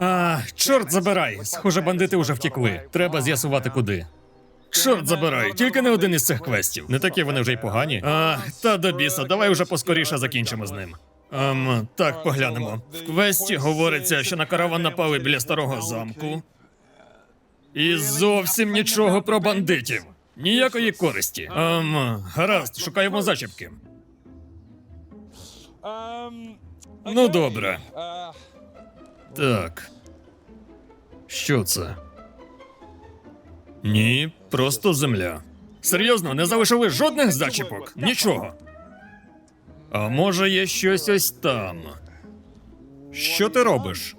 А, чорт забирай. Схоже, бандити вже втекли. Треба з'ясувати куди. Чорт забирай, тільки не один із цих квестів. Не такі вони вже й погані. А, та до біса, давай уже поскоріше закінчимо з ним. Ем, так, поглянемо. В квесті говориться, що на караван напали біля старого замку. І зовсім нічого про бандитів. Ніякої користі. Ем, гаразд, шукаємо зачіпки. Ну, добре. Так. Що це? Ні, просто земля. Серйозно, не залишили жодних зачіпок? Нічого. А може є щось ось там. Що ти робиш?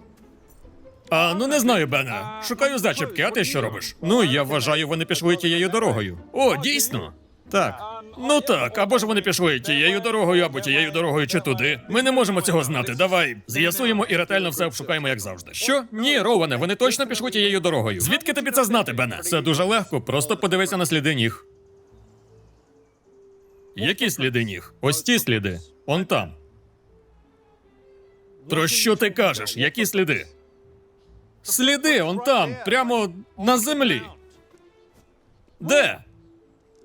А ну не знаю, Бене. Шукаю зачіпки, а ти що робиш? Ну, я вважаю, вони пішли тією дорогою. О, дійсно? Так. Ну так, або ж вони пішли тією дорогою, або тією дорогою чи туди. Ми не можемо цього знати. Давай з'ясуємо і ретельно все обшукаємо, як завжди. Що? Ні, Роване, вони точно пішли тією дорогою. Звідки тобі це знати, Бене? Це дуже легко, просто подивися на сліди ніг. Які сліди ніг? Ось ті сліди. Он там. Про що ти кажеш? Які сліди? Сліди, он там, прямо на землі. Де?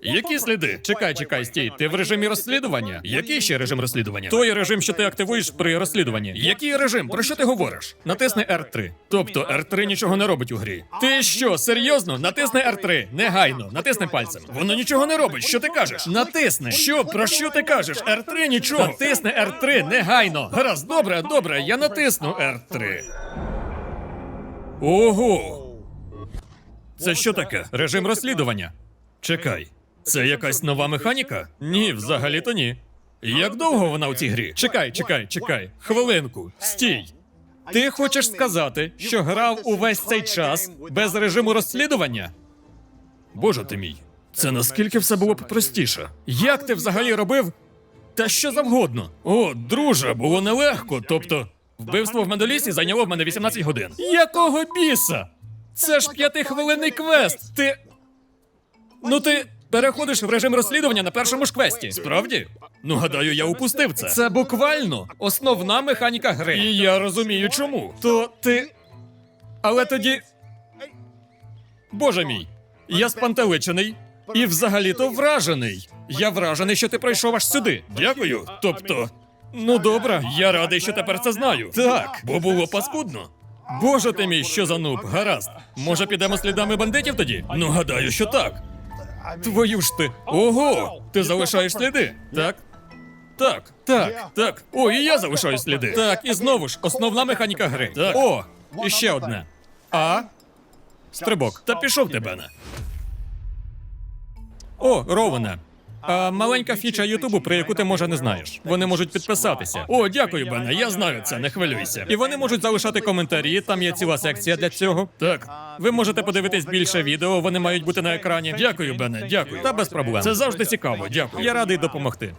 Які сліди? Чекай, чекай, стій. Ти в режимі розслідування? Який ще режим розслідування? Той режим, що ти активуєш при розслідуванні. Який режим? Про що ти говориш? Натисни R3. Тобто R3 нічого не робить у грі. Ти що, серйозно? Натисни R3. Негайно. Натисни пальцем. Воно нічого не робить. Що ти кажеш? Натисни. Що? Про що ти кажеш? R3 нічого. Натисни R3 негайно. Гаразд, добре, добре. Я натисну R3. Ого. Це що таке? Режим розслідування. Чекай, це якась нова механіка? Ні, взагалі-то ні. Як довго вона у цій грі? Чекай, чекай, чекай. Хвилинку. Стій. Ти хочеш сказати, що грав увесь цей час без режиму розслідування? Боже ти мій, це наскільки все було б простіше. Як ти взагалі робив? Та що завгодно. О, друже, було нелегко. Тобто, вбивство в медолісі зайняло в мене 18 годин. Якого біса? Це ж п'ятихвилинний квест. Ти. Ну ти переходиш в режим розслідування на першому ж квесті. Справді? Ну, гадаю, я упустив це. Це буквально основна механіка гри. І я розумію чому. То ти. Але тоді. Боже мій, я спантеличений і взагалі-то вражений. Я вражений, що ти пройшов аж сюди. Дякую. Тобто. Ну добре, я радий, що тепер це знаю. Так, бо було паскудно. Боже ти мій, що за нуб, гаразд. Може, підемо слідами бандитів тоді? Ну, гадаю, що так. Твою ж ти. Ого! Ти залишаєш сліди, так? Так, так, так. О, і я залишаю сліди. Так, і знову ж, основна механіка гри. Так. О, і ще одне. А. Стрибок. Та пішов тебе. О, Роване. А маленька фіча Ютубу, про яку ти може не знаєш. Вони можуть підписатися. О, дякую, Бене. Я знаю це, не хвилюйся. І вони можуть залишати коментарі. Там є ціла секція для цього. Так, ви можете подивитись більше відео. Вони мають бути на екрані. Дякую, Бене. Дякую. Та без проблем. Це завжди цікаво. Дякую. Я радий допомогти.